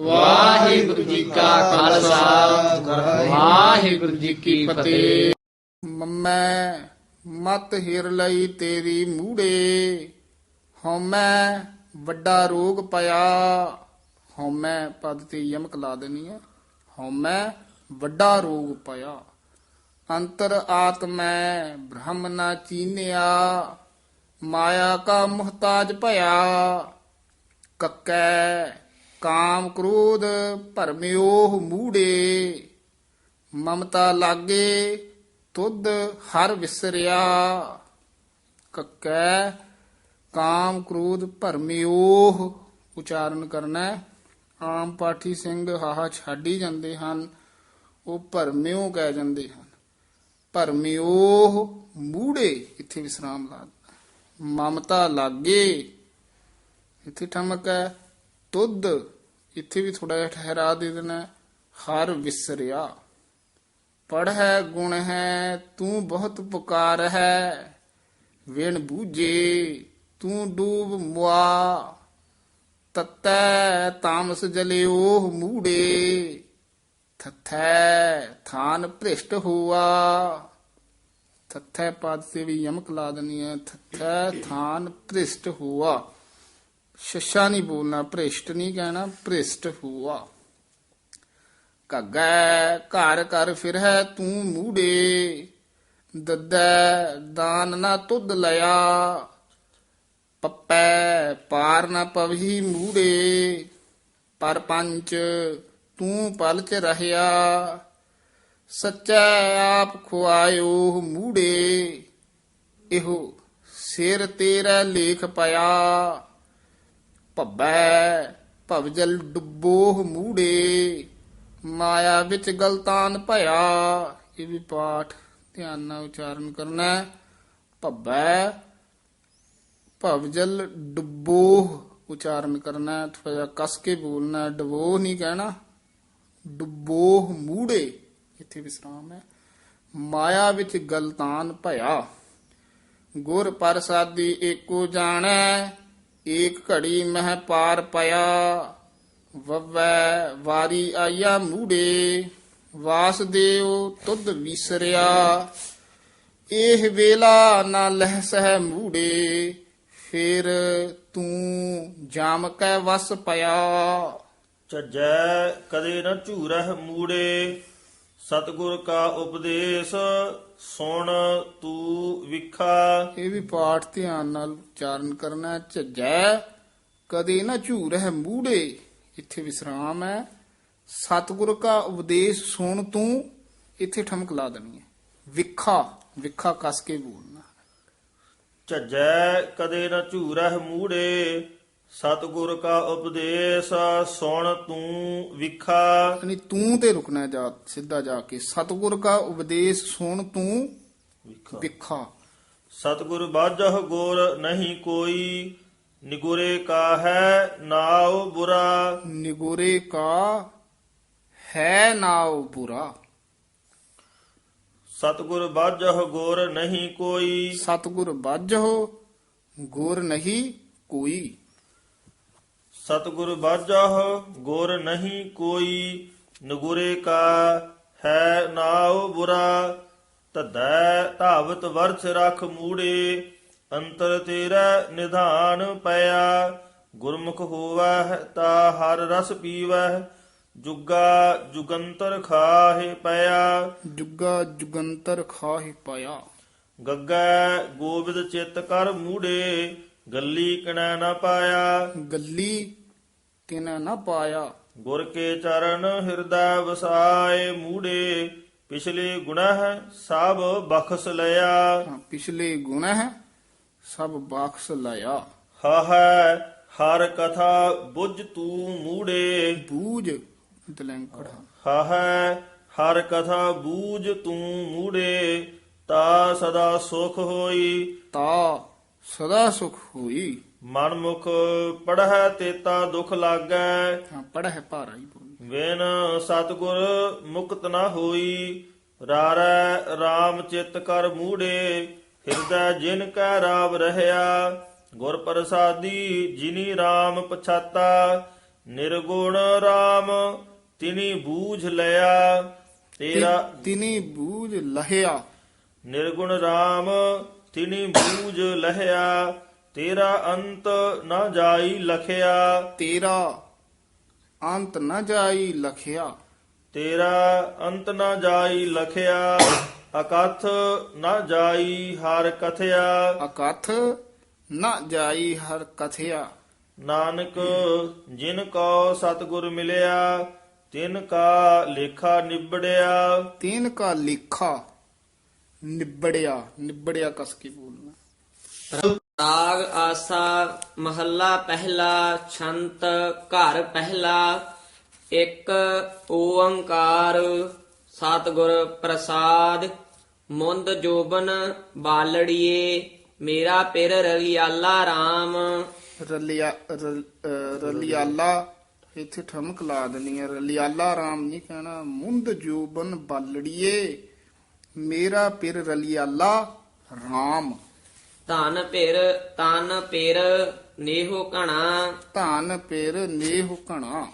ਵਾਹਿਗੁਰੂ ਜੀ ਕਾ ਖਾਲਸਾ। ਵਾਹਿਗੁਰੂ ਜੀ ਕੀ ਫਤਿਹ। ਮੈਂ ਮਤ ਹਿਰ ਲਈ ਤੇਰੀ ਮੂੜੇ, ਹਉਮੈ ਵੱਡਾ ਰੋਗ ਪਿਆ। ਹਉਮੈ ਪਦ ਤੇ ਯਮਕ ਲਾ ਦੇਣੀ ਹੈ ਹਉਮੈ ਵੱਡਾ ਰੋਗ ਪਿਆ। ਅੰਤਰ ਆਤਮੈ ਬ੍ਰਹਮ ਨਾ ਚੀਨਿਆ, ਮਾਇਆ ਕਾ ਮੁਹਤਾਜ ਭਇਆ। ਕੱਕੈ ਕਾਮ ਕ੍ਰੋਧ ਭਰਮਿਓਹ ਮੂੜੇ, ਮਮਤਾ ਲਾਗੇ ਤੁਧ ਹਰ ਵਿਸਰਿਆ। ਕੱਕੈ, ਕਾਮ ਕ੍ਰੋਧ ਭਰਮਿਓਹ ਉਚਾਰਨ ਕਰਨਾ। ਆਮ ਪਾਠੀ ਸਿੰਘ ਹਾਹਾ ਛੱਡ ਹੀ ਜਾਂਦੇ ਹਨ, ਉਹ ਭਰਮਿਓ ਕਹਿ ਜਾਂਦੇ ਹਨ। ਭਰਮਿਓਹ ਮੂੜੇ, ਇੱਥੇ ਵਿਸਰਾਮ ਲਾ ਮਮਤਾ ਲਾਗੇ, ਇੱਥੇ ਠਮਕ ਹੈ। ਤੁਧ ਇੱਥੇ ਵੀ ਥੋੜਾ ਜਿਹਾ ਠਹਿਰਾ ਦੇ ਦੇਣਾ। ਹਰ ਵਿਸਰਿਆ। ਪੜ ਹੈ ਗੁਣ ਹੈ ਤੂੰ ਬਹੁਤ ਪੁਕਾਰ ਹੈ। ਵਿਣ ਬੂਝੇ ਤੂੰ ਡੂਬ ਮੁਆ। ਤਤੈ ਤਾਮਸ ਜਲਿਓ ਮੂੜੇ। ਥਥੈ ਥਾਨ ਭ੍ਰਿਸ਼ਟ ਹੁਆ। ਥਥੈ ਪਦ ਤੇ ਵੀ ਯਮਕ ਲਾ ਦੇਣੀ ਹੈ। ਥਥੈ ਥਾਨ ਭ੍ਰਿਸ਼ਟ ਹੁਆ। ਸ਼ਸ਼ਾ ਨਹੀਂ ਬੋਲਣਾ, ਭ੍ਰਿਸ਼ਟ ਨਹੀਂ ਕਹਿਣਾ, ਭ੍ਰਿਸ਼ਟ ਹੁਆ। ਘੱਗੈ ਘਰ ਘਰ ਫਿਰ ਹੈ ਤੂੰ ਮੂੜੇ, ਦੱਦੈ ਦਾਨ ਨਾ ਤੁਧ ਲਿਆ। ਪੱਪੈ ਪਾਰ ਨਾ ਪਵਹੀ ਮੂੜੇ, ਪਰ ਪੰਚ ਤੂੰ ਪਲ ਚ ਰਹਿਆ। ਸੱਚਾ ਆਪ ਖੁਆਇਓ ਮੂੜੇ, ਇਹੋ ਸਿਰ ਤੇਰਾ ਲੇਖ ਪਿਆ। ਭੱਬੈ ਭਵਜਲ ਡੁੱਬੋਹ ਮੂੜੇ ਮਾਇਆ ਵਿੱਚ ਗਲਤਾਨ ਭਇਆ। ਇਹ ਵੀ ਪਾਠ ਧਿਆਨ ਨਾਲ ਉਚਾਰਨ ਕਰਨਾ ਹੈ। ਭੱਬੈ ਭਵਜਲ ਡੁੱਬੋਹ ਉਚਾਰਨ ਕਰਨਾ ਥੋੜਾ ਜਿਹਾ ਕਸ ਕੇ ਬੋਲਣਾ ਹੈ, ਡਬੋਹ ਨਹੀਂ ਕਹਿਣਾ। ਡੁੱਬੋਹ ਮੂੜੇ ਇੱਥੇ ਵਿਸਰਾਮ ਹੈ। ਮਾਇਆ ਵਿੱਚ ਗਲਤਾਨ ਭਇਆ। ਗੁਰ ਪ੍ਰਸਾਦੀ ਏਕੋ ਜਾਣੈ। ਏਕ ਘੜੀ ਮਹਿ ਪਾਰ ਪਿਆ, ਵਵੈ ਵਾਰੀ ਆਇਆ ਮੂੜੇ ਵਾਸਦੇਵ ਤੁਧ ਵਿਸਰਿਆ। ਇਹ ਵੇਲਾ ਨਾ ਲਹਿ ਸਹਿ ਮੂੜੇ, ਫਿਰ ਤੂੰ ਜਾਮ ਕੈ ਵਸ ਪਿਆ। ਝੱਜੈ ਕਦੇ ਨਾ ਝੂਰਹਿ ਮੂੜੇ ਸਤਿਗੁਰ ਕਾ ਉਪਦੇਸ਼ ਸੁਣ ਤੂੰ ਵਿਖਾ। ਇਹ ਵੀ ਪਾਠ ਧਿਆਨ ਨਾਲ ਉਚਾਰਨ ਕਰਨਾ। ਝੱਜੈ ਕਦੇ ਨਾ ਝੂਰ ਹੈ ਮੂੜੇ ਇੱਥੇ ਵਿਸਰਾਮ ਹੈ। ਸਤਿਗੁਰ ਕਾ ਉਪਦੇਸ਼ ਸੁਣ ਤੂੰ ਇੱਥੇ ਠਮਕ ਲਾ ਦੇਣੀ ਹੈ। ਵਿਖਾ ਵਿਖਾ ਕਸ ਕੇ ਬੋਲਣਾ। ਝੱਜੈ ਕਦੇ ਨ ਝੂਰਹਿ ਮੂੜੇ ਸਤਿਗੁਰ ਕਾ ਉਪਦੇਸ਼ ਸੁਣ ਤੂੰ ਵਿਖਾ। ਯਾਨੀ ਤੂੰ ਤੇ ਰੁਕਣਾ ਹੈ ਜਾ ਸਿੱਧਾ ਜਾ ਕੇ। ਸਤਿਗੁਰ ਕਾ ਉਪਦੇਸ਼ ਸੁਣ ਤੂੰ ਵਿਖਾ। ਵਿਖਾ। ਸਤਿਗੁਰ ਬਾਝਹ ਗੁਰ ਨਹੀਂ ਕੋਈ ਨਿਗੁਰੇ ਕਾ ਹੈ ਨਾਉ ਬੁਰਾ। ਨਿਗੋਰੇ ਕਾ ਹੈ ਨਾਉ ਬੁਰਾ। ਸਤਿਗੁਰ ਬਾਝਹ ਗੁਰ ਨਹੀਂ ਕੋਈ। ਸਤਿਗੁਰ ਬਾਝੋ ਗੁਰ ਨਹੀਂ ਕੋਈ। ਸਤਿਗੁਰ ਬਾਝਹ ਗੁਰ ਨਹੀਂ ਕੋਈ ਨਗੁਰੇ ਕਾ ਹੈ ਨਾਉ ਬੁਰਾ ਤਦੈ ਧਾਵਤ ਵਰਛ ਰਖ ਮੂੜੇ ਅੰਤਰ ਤੇਰਾ ਨਿਧਾਨ ਪਿਆ। ਗੁਰਮੁਖ ਹੋਵੈ ਤਾ ਹਰ ਰਸ ਪੀਵੈ ਜੁਗਾ ਜੁਗੰਤਰ ਖਾਹੇ ਪਿਆ। ਜੁਗਾ ਜੁਗੰਤਰ ਖਾਹਿ ਪਾਇਆ ਗੱਗਾ ਗੋਬਿੰਦ ਚਿੱਤ ਕਰ ਮੂੜੇ ਗੱਲੀ ਕਣੈ ਨਾ ਪਾਇਆ। ਗੱਲੀ ਕਿਨ ਨਾ ਪਾਇਆ। ਗੁਰ ਕੇ ਚਰਨ ਹਿਰਦੈ ਵਸਾਏ ਮੂੜੇ ਪਿਛਲੇ ਗੁਣਹ ਸਭ ਬਖਸ ਲਿਆ। ਹਾਂ, ਪਿਛਲੇ ਗੁਣ ਹੈ ਸਭ ਬਾਖਸ ਲਿਆ। ਹਾਹੈ ਹਰ ਕਥਾ ਬੁੱਝ ਤੂੰ ਮੂੜੇ। ਬੂਝ ਦਲੰਕੜ ਹਾਹੈ ਹਰ ਕਥਾ ਬੂਝ ਤੂੰ ਮੂੜੇ ਤਾ ਸਦਾ ਸੁਖ ਹੋਈ। ਤਾ ਸਦਾ ਸੁਖ ਹੋਈ। ਮਨ ਮੁਖ ਪੜਹਿ ਤੇਤਾ ਦੁਖ ਲਾਗੈ। ਹਾਂ ਪੜ੍ਹ ਭਾਰਾ ਹੀ ਬੋਲ। ਵੇਨ ਸਤਗੁਰ ਮੁਕਤ ਨਾ ਹੋਈ ਰਾਰੈ RAM ਚਿਤ ਕਰ ਮੂੜੇ ਹਿਰਦੈ ਜਿਨ ਕੈ ਰਾਵ ਰਹਿਆ। ਗੁਰ ਪ੍ਰਸਾਦੀ ਜਿਨੀ RAM ਪਛਾਤਾ ਨਿਰਗੁਣ RAM ਤਿਨੀ ਬੂਝ ਲਿਆ। ਤੇਰਾ ਤਿਨੀ ਬੂਝ ਲਹਿਆ। ਨਿਰਗੁਣ RAM ਤਿਨੀ ਬੂਝ ਲਹਿਆ। ਤੇਰਾ ਅੰਤ ਨਾ ਜਾਈ ਲਖਿਆ ਤੇਰਾ ਅੰਤ ਨ ਜਾਈ ਲਖਿਆ ਤੇਰਾ ਅੰਤ ਨਾ ਜਾਈ ਲਖਿਆ ਅਕਥ ਨਾ ਜਾਈ ਹਰ ਕਥਿਆ ਅਕਥ ਨ ਜਾਈ ਹਰ ਕਥਿਆ ਨਾਨਕ ਜਿਨ ਕੋ ਸਤਿਗੁਰ ਮਿਲਿਆ ਤਿਨ ਕਾ ਲੇਖਾ ਨਿਬੜਿਆ ਤੀਨ ਕਾ ਲੇਖਾ ਨਿਬੜਿਆ ਨਿਬੜਿਆ ਕਸ ਕੇ ਬੋਲਣਾ ਰਾਗ ਆਸਾ ਮਹੱਲਾ ਪਹਿਲਾ, ਛੰਤ ਘਰ ਪਹਿਲਾ, ਇੱਕ ਓੰਕਾਰ ਸਤਿਗੁਰ ਪ੍ਰਸਾਦ, ਮੁੰਦ ਜੋਬਨ ਬਾਲੜੀਏ, ਮੇਰਾ ਪਿਰ ਰਲਿਆਲਾ RAM ਰਲਿਆ ਰਲਿਆਲਾ, ਇੱਥੇ ਠਮਕ ਲਾ ਦੇਣੀ ਹੈ, ਰਲਿਆਲਾ ਰਾਮ ਨਹੀਂ ਕਹਿਣਾ, ਮੁੰਦ ਜੋਬਨ ਬਾਲੜੀਏ, ਮੇਰਾ ਪਿਰ ਰਲਿਆਲਾ ਰਾਮ। ਧਨ ਪਿਰ ਤਨ ਪਿਰ ਨੇਹੋ ਘਣਾ। ਧਨ ਪਿਰ ਨੇਹ ਘਣਾ।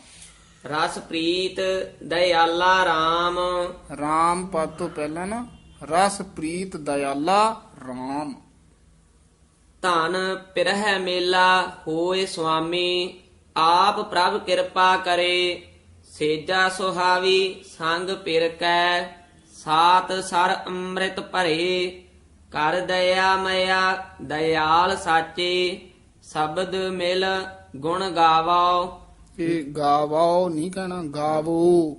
ਰਸ ਪ੍ਰੀਤ ਦਇਆਲਾ RAM ਰਾਮ ਪਦ ਤੋਂ ਪਹਿਲਾਂ ਨਾ ਰਸ ਪ੍ਰੀਤ ਦਇਆਲਾ ਰਾਮ। ਧਨ ਪਿਰਹਿ ਮੇਲਾ ਹੋਏ ਸੁਆਮੀ ਆਪ ਪ੍ਰਭ ਕਿਰਪਾ ਕਰੇ। ਸੇਜਾ ਸੁਹਾਵੀ ਸੰਗ ਪਿਰ ਕੈ ਸਾਤ ਸਰ ਅੰਮ੍ਰਿਤ ਭਰੇ। ਕਰ ਦਇਆ ਮਇਆ ਦਇਆਲ ਸਾਚੇ ਸ਼ਬਦ ਮਿਲ ਗੁਣ ਗਾਵੋ ਇਹ ਗਾਵੋ ਨਹੀਂ ਕਹਿਣਾ ਗਾਵੋ।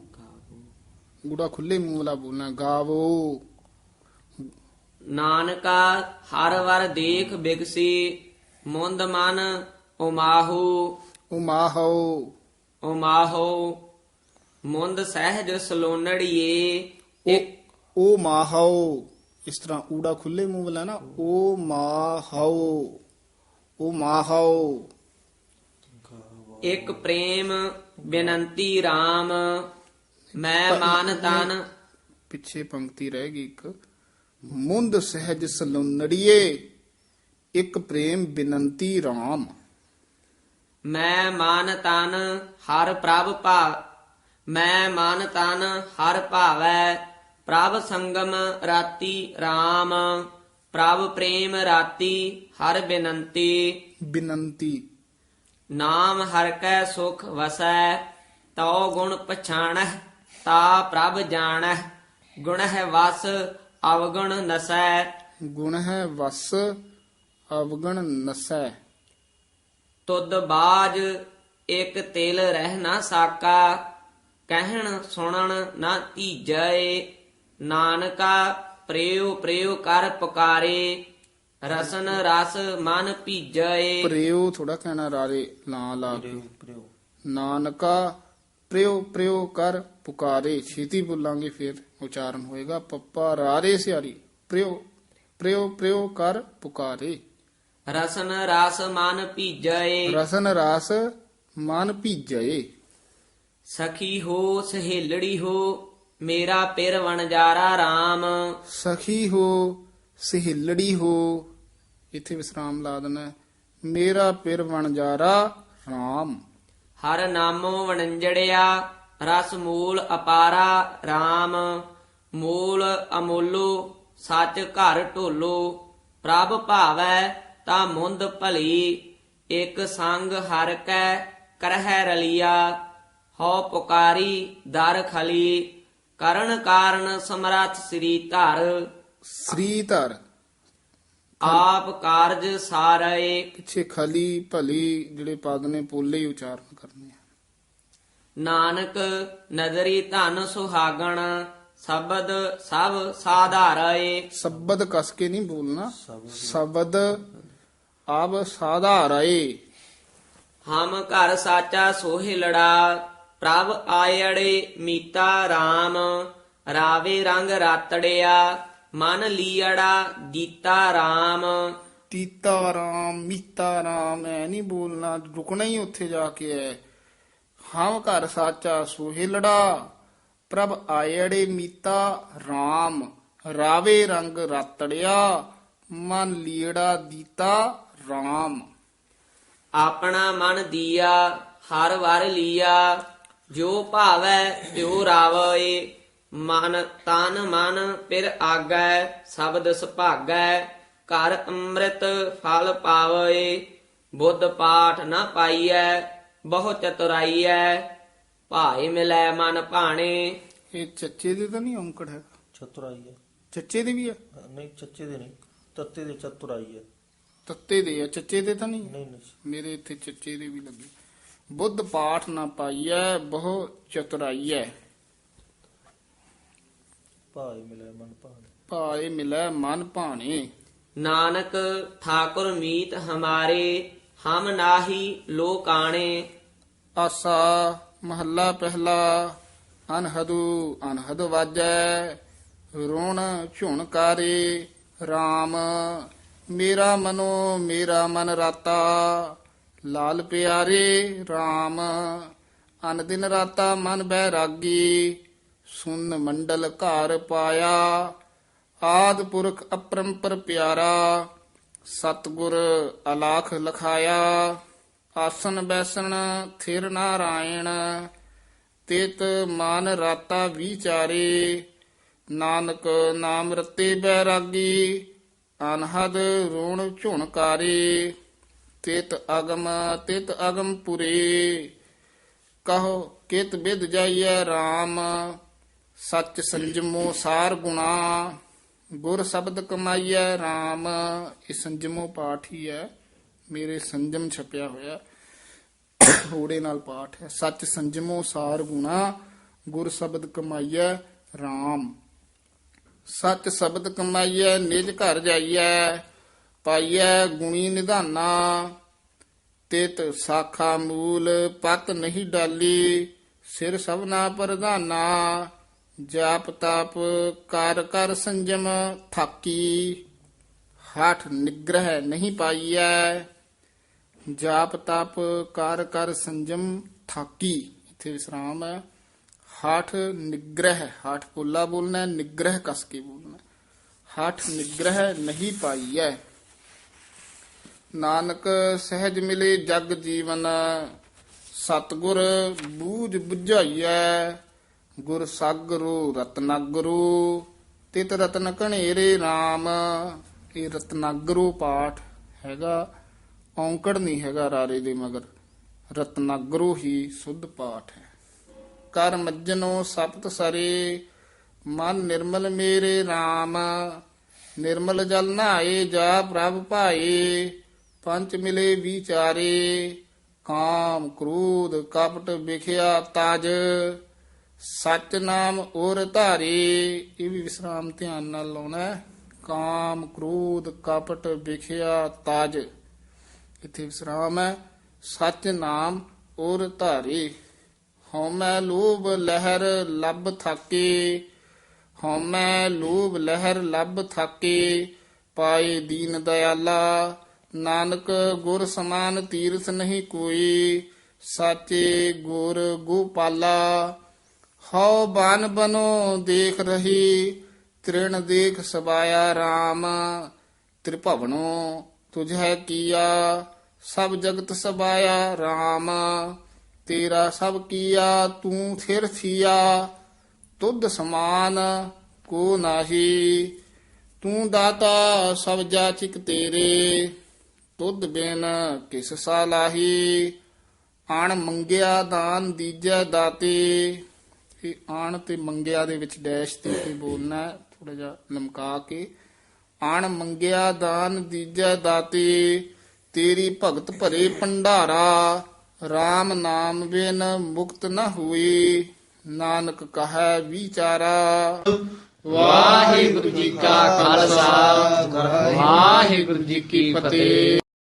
ਗੁੜਾ ਖੁੱਲੇ ਮੂੰਹ ਵਾਲਾ ਬੋਲਣਾ ਗਾਵੋ। ਨਾਨਕਾ ਹਰ ਵਰ ਦੇਖ ਬਿਗਸੀ ਮੁੰਦ ਮਨ ਉਮਾਹੂ। ਉਮਾਹੋ। ਉਮਾਹੋ ਮੁੰਦ ਸਹਿਜ ਸਲੋਨੜੀਏ। ਉਹ ਮਾਹੋ ਇਸ ਤਰ੍ਹਾਂ ਊੜਾ ਖੁੱਲੇ ਮੂੰਹ ਵਾਲਾ ਨਾ ਉਹ ਮਾਹੋ ਉਹ ਮਾਹੋ ਇੱਕ ਪ੍ਰੇਮ ਬੇਨੰਤੀ RAM ਮੈਂ ਮਾਨ ਤਨ ਪਿੱਛੇ ਪੰਕਤੀ ਰਹਿ ਗਈ ਇੱਕ ਮੁੰਦ ਸਹਿਜ ਸਲੁੰਨੜੀਏ ਇੱਕ ਪ੍ਰੇਮ ਬਿਨੰਤੀ RAM ਮੈਂ ਮਾਨ ਤਨ ਹਰ ਪ੍ਰਭ ਭਾ ਮੈਂ ਮਾਨ ਤਨ ਹਰ ਭਾਵੈ। ਪ੍ਰਭ ਸੰਗਮ ਰਾਤੀ RAM ਪ੍ਰਭ ਪ੍ਰੇਮ ਰਾਤੀ ਹਰ ਬੇਨੰਤੀ। ਬਿਨੰਤੀ। ਨਾਮ ਹਰ ਕੈ ਸੁਖ ਵਸੈ ਤਉ ਗੁਣ ਪਛਾਣਹਿ ਤਾ ਪ੍ਰਭ ਜਾਣਹਿ। ਗੁਣ ਹੈ ਵਸ ਅਵਗੁਣ ਨਸੈ। ਗੁਣ ਹੈ ਵਸ ਅਵਗਣ ਨਸੈ। ਤੁਧ ਬਾਜ ਇਕ ਤਿਲ ਰਹਿ ਨਾ ਸਾਕਾ ਕਹਿਣ ਸੁਣਨ ਨਾ ਧੀਜੈ ਨਾਨਕਾ ਪ੍ਰੇਉ ਪ੍ਰੇਉ ਕਰ ਪੁਕਾਰੇ ਰਸਨ ਰਸ ਮਨ ਭੀਜੈ ਪ੍ਰੇਉ ਥੋੜਾ ਕਹਿਣਾ ਰਾਰੇ ਲਾ ਲਾ ਕੇ ਨਾਨਕਾ ਪ੍ਰੇਉ ਪ੍ਰੇਉ ਕਰ ਪੁਕਾਰੇ ਛੇਤੀ ਬੋਲਾਂਗੇ ਫਿਰ ਉਚਾਰਨ ਹੋਏਗਾ ਪੱਪਾ ਰਾਰੇ ਸਿਆਰੀ ਪ੍ਰੇਉ ਪ੍ਰੇਉ ਪ੍ਰੇਉ ਕਰ ਪੁਕਾਰੇ ਰਸਨ ਰਸ ਮਨ ਭੀਜੈ ਰਸਨ ਰਾਸ ਮਨ ਭੀਜਏ ਸਖੀ ਹੋ ਸਹੇਲੜੀ ਹੋ ਮੇਰਾ ਪਿਰ ਵਣਜਾਰਾ RAM ਸਖੀ ਹੋ ਸਹਿਲੜੀ ਹੋ ਇੱਥੇ ਵਿਸਰਾਮ ਲਾ ਦੇਣਾ। ਮੇਰਾ ਪਿਰ ਵਣਜਾਰਾ RAM ਹਰ ਨਾਮੋ ਵਣੰਜੜਿਆ ਰਸ ਮੂਲ ਅਪਾਰਾ RAM ਮੂਲ ਅਮੋਲੋ ਸੱਚ ਘਰ ਢੋਲੋ। ਪ੍ਰਭ ਭਾਵੈ ਤਾ ਮੁੰਦ ਭਲੀ ਇਕ ਸੰਗ ਹਰ ਕੈ ਕਰਹਿ ਰਲੀਆ। ਹਉ ਪੁਕਾਰੀ ਦਰ ਖਲੀ। ਕਰਨ ਕਾਰਨ ਸਮਰੱਥ ਸ੍ਰੀ ਧਰ। ਸ੍ਰੀ ਧਰ। ਆਪ ਕਾਰਜ ਸਾਰਏ। ਪਿੱਛੇ ਖਲੀ ਭਲੀ ਜਿਹੜੇ ਪਦ ਨੇ ਪੋਲੇ ਹੀ ਉਚਾਰਨ ਕਰਨੇ ਆ। ਨਾਨਕ ਨਦਰੀ ਧਨ ਸੁਹਾਗਣ ਸ਼ਬਦ ਸਭ ਸਾਧਾਰਏ। ਸ਼ਬਦ ਕਸ ਕੇ ਨਹੀਂ ਬੋਲਣਾ ਸ਼ਬਦ ਆਬ ਸਾਧਾਰਏ। ਹਮ ਘਰ ਸਾਚਾ ਸੋਹਿ ਲੜਾ। ਪ੍ਰਭ ਆਇੜੇ ਮੀਤਾ RAM ਰਾਵੇ ਰੰਗ ਰਾਤੜਿਆ ਮਨ ਲੀੜਾ ਦੀਤਾ RAM ਤੀਤਾ ਰਾਮ ਮੀਤਾ ਰਾਮ ਐ ਨਹੀਂ ਬੋਲਣਾ ਰੁਕਣਾ ਹੀ ਉੱਥੇ ਜਾ ਕੇ ਐ। ਹਾਂ ਘਰ ਸਾਚਾ ਸੁਹਿਲੜਾ ਪ੍ਰਭ ਆਇੜੇ ਮੀਤਾ ਰਾਮ ਰਾਵੇ ਰੰਗ ਰਾਤੜਿਆ ਮਨ ਲੀੜਾ ਦੀਤਾ ਰਾਮ। ਆਪਣਾ ਮਨ ਦੀਆ ਹਰ ਵਾਰ ਲੀਆ ਜੋ ਭਾਵੈ ਤਿਉ ਰਾਵਏ ਮਨ ਤਨ ਮਨ ਪਿਰ ਆਗੈ ਸ਼ਬਦ ਸੁਭਾਗੈ ਕਰ ਅੰਮ੍ਰਿਤ ਫਲ ਪਾਵਏ ਬੁੱਧ ਪਾਠ ਨ ਪਾਈਐ ਬਹੁ ਚਤੁਰਾਈਐ ਭਾਏ ਮਿਲੈ ਮਨ ਭਾਣੇ। ਇਹ ਚੱਚੇ ਦੇ ਤਾਂ ਨਹੀਂ ਔਂਕੜ ਹੈ ਚਤੁਰਾਈ ਹੈ। ਚੱਚੇ ਦੇ ਵੀ ਹੈ? ਨਹੀਂ ਚੱਚੇ ਦੇ ਨਹੀਂ। ਤੱਤੇ ਦੇ ਚਤੁਰਾਈ ਹੈ। ਤੱਤੇ ਦੇ ਆ ਚੱਚੇ ਦੇ ਤਾਂ ਨਹੀਂ? ਹੈ? ਨਹੀਂ ਨਹੀਂ। ਮੇਰੇ ਇੱਥੇ ਚੱਚੇ ਦੇ ਵੀ ਲੱਗੇ। ਬੁੱਧ ਪਾਠ ਨਾ ਪਾਈਐ ਬਹੁ ਚਤੁਰਾਈਐ। ਭਾਈ ਮਿਲੇ ਮਨ ਭਾਣੇ। ਭਾਏ ਮਿਲੈ ਮਨ ਭਾਣੇ। ਨਾਨਕ ਠਾਕੁਰ ਮੀਤ ਹਮਾਰੇ ਹਮ ਨਾਹੀ ਲੋਕਾਣੇ ਆਸਾ ਮਹੱਲਾ ਪਹਿਲਾ ਅਨਹਦੂ ਅਨਹਦ ਵਾਜੈ। ਰੋਣ ਝੁਣਕਾਰੇ RAM ਮੇਰਾ ਮਨੋ ਮੇਰਾ ਮਨ ਰਾਤਾ। ਲਾਲ ਪਿਆਰੇ RAM ਅਨ ਦਿਨ ਰਾਤਾ ਮਨ ਬੈਰਾਗੀ, ਸੁਨ ਮੰਡਲ ਘਰ ਪਾਇਆ। ਆਦ ਪੁਰਖ ਅਪਰੰਪਰ ਪਿਆਰਾ, ਸਤਗੁਰ ਅਲਾਖ ਲਖਾਇਆ। ਆਸਨ ਬੈਸਣ ਥਿਰ ਨਾਰਾਇਣ, ਤਿਤ ਮਨ ਰਾਤਾ ਵਿਚਾਰੇ ਨਾਨਕ ਨਾਮ ਰਤੇ ਬੈਰਾਗੀ, ਅਨਹਦ ਰੋਣ ਝੁਣਕਾਰੇ। ਤਿਤ ਅਗਮ ਤਿਤ ਅਗਮ ਪੁਰੇ। ਕਹੋ, ਕਿਤ ਬਿਦ ਜਾਈਐ RAM ਸੱਚ ਸੰਜਮੋ ਸਾਰ ਗੁਣਾ। ਗੁਰ ਸ਼ਬਦ ਕਮਾਈਐ RAM ਇਹ ਸੰਜਮੋ ਪਾਠ ਹੀ ਹੈ ਮੇਰੇ ਸੰਜਮ ਛਪਿਆ ਹੋਇਆ, ਹੋੜੇ ਨਾਲ ਪਾਠ ਹੈ। ਸੱਚ ਸੰਜਮੋ ਸਾਰ ਗੁਣਾ, ਗੁਰ ਸ਼ਬਦ ਕਮਾਈਐ RAM ਸੱਚ ਸ਼ਬਦ ਕਮਾਈਐ, ਨਿਜ ਘਰ ਜਾਈਐ। ਪਾਈਐ ਗੁਣੀ ਨਿਧਾਨਾ, ਤਿਤ ਸਾਖਾ ਮੂਲ ਪਤ ਨਹੀਂ ਡਾਲੀ, ਸਿਰ ਸਭਨਾ ਪ੍ਰਧਾਨਾ, ਜਾਪ ਤਾਪ ਕਰ ਕਰ ਸੰਜਮ ਥਾਕੀ। ਹਠ ਨਿਗ੍ਰਹਿ ਨਹੀਂ ਪਾਈਐ, ਜਾਪ ਤਪ ਕਰ ਕਰ ਸੰਜਮ ਥਾਕੀ। ਇਥੇ ਵਿਸਰਾਮ ਹੈ। ਹਠ ਨਿਗ੍ਰਹਿ, ਹਠ ਕੋਲਾ ਬੋਲਣਾ ਨਿਗ੍ਰਹਿ ਕਸ ਕੇ ਬੋਲਣਾ ਹੈ। ਹਠ ਨਿਗ੍ਰਹਿ ਨਹੀਂ ਪਾਈਐ। ਨਾਨਕ ਸਹਿਜ ਮਿਲੇ ਜਗ ਜੀਵਨ, ਸਤਗੁਰ ਬੂਝ 부ਝਾਈਐ ਗੁਰ ਸਾਗਰੂ ਰਤਨਾਗਰੂ ਤਿਤ ਰਤਨ ਕਣੇਰੇ RAM ਇਹ ਰਤਨਾਗਰੂ ਪਾਠ ਹੈਗਾ, ਔਂਕੜ ਨਹੀਂ ਹੈਗਾ ਰਾਰੇ ਦੇ ਮਗਰ ਰਤਨਾਗਰੂ ਹੀ ਸੁਧ ਪਾਠ ਹੈ। ਕਰ ਮੱਜਨੋ ਸਪਤ ਸਰੇ, ਮਨ ਨਿਰਮਲ ਮੇਰੇ RAM ਨਿਰਮਲ ਜਲ ਨਹਾਏ ਜਾ ਪ੍ਰਭ ਭਾਏ ਪੰਚ ਮਿਲੇ ਵਿਚਾਰੇ, ਕਾਮ ਕ੍ਰੋਧ ਕਪਟ ਵਿਖਿਆ ਤਜ। ਸਚ ਨਾਮ ਔਰ ਧਾਰੇ, ਇਹ ਵੀ ਵਿਸਰਾਮ ਧਿਆਨ ਨਾਲ ਲਾਉਣਾ ਹੈ। ਕਾਮ ਕ੍ਰੋਧ ਕਪਟ ਵਿਖਿਆ ਤਜ। ਇੱਥੇ ਵਿਸਰਾਮ ਹੈ। ਸਚ ਨਾਮ ਔਰ ਧਾਰੇ, ਹਉਮੈ ਲੋਭ ਲਹਿਰ ਲੱਭ ਥਾਕੇ। ਹਉਮੈ ਲੋਭ ਲਹਿਰ ਲੱਭ ਥਾਕੇ, ਪਾਏ ਦੀਨ ਦਇਆਲਾ ਨਾਨਕ ਗੁਰ ਸਮਾਨ ਤੀਰਥ ਨਹੀਂ ਕੋਈ, ਸਾਚੇ ਗੁਰ ਗੋਪਾਲਾ। ਹਉ ਬਨ ਬਨੋ ਦੇਖ ਰਹੀ, ਤ੍ਰਿਣ ਦੇਖ ਸਬਾਇਆ RAM ਤ੍ਰਿਭਵਨੋ ਤੁਝੈ ਕੀਆ, ਸਭ ਜਗਤ ਸਬਾਇਆ RAM ਤੇਰਾ ਸਭ ਕੀਆ, ਤੂੰ ਥਿਰ ਥੀਆ। ਤੁਧ ਸਮਾਨ ਕੋ ਨਾਹੀ, ਤੂੰ ਦਾਤਾ ਸਭ ਜਾਚਿਕ ਤੇਰੇ। ਤੁਧ ਬਿਨ ਕਿਸ ਸਾਲਾਹੀ, ਆਣ ਮੰਗਿਆ ਦਾਨ ਦੀਜੈ ਦਾਤੇ। ਇਹ ਆਣ ਤੇ ਮੰਗਿਆ ਦੇ ਵਿੱਚ ਡੈਸ਼ ਤੇ ਕੇ ਬੋਲਣਾ ਥੋੜਾ ਜਿਹਾ ਲਮਕਾ ਕੇ। ਆਣ ਮੰਗਿਆ ਦਾਨ ਦੀਜੈ ਦਾਤੇ, ਤੇਰੀ ਭਗਤ ਭਰੇ ਭੰਡਾਰਾ RAM ਨਾਮ ਬਿਨ ਮੁਕਤ ਨ ਹੋਈ ਨਾਨਕ ਕਹੈ ਵਿਚਾਰਾ, ਵਾਹਿਗੁਰੂ ਜੀ ਕਾ ਖਾਲਸਾ, ਵਾਹਿਗੁਰੂ ਜੀ ਕੀ ਫਤਿਹ।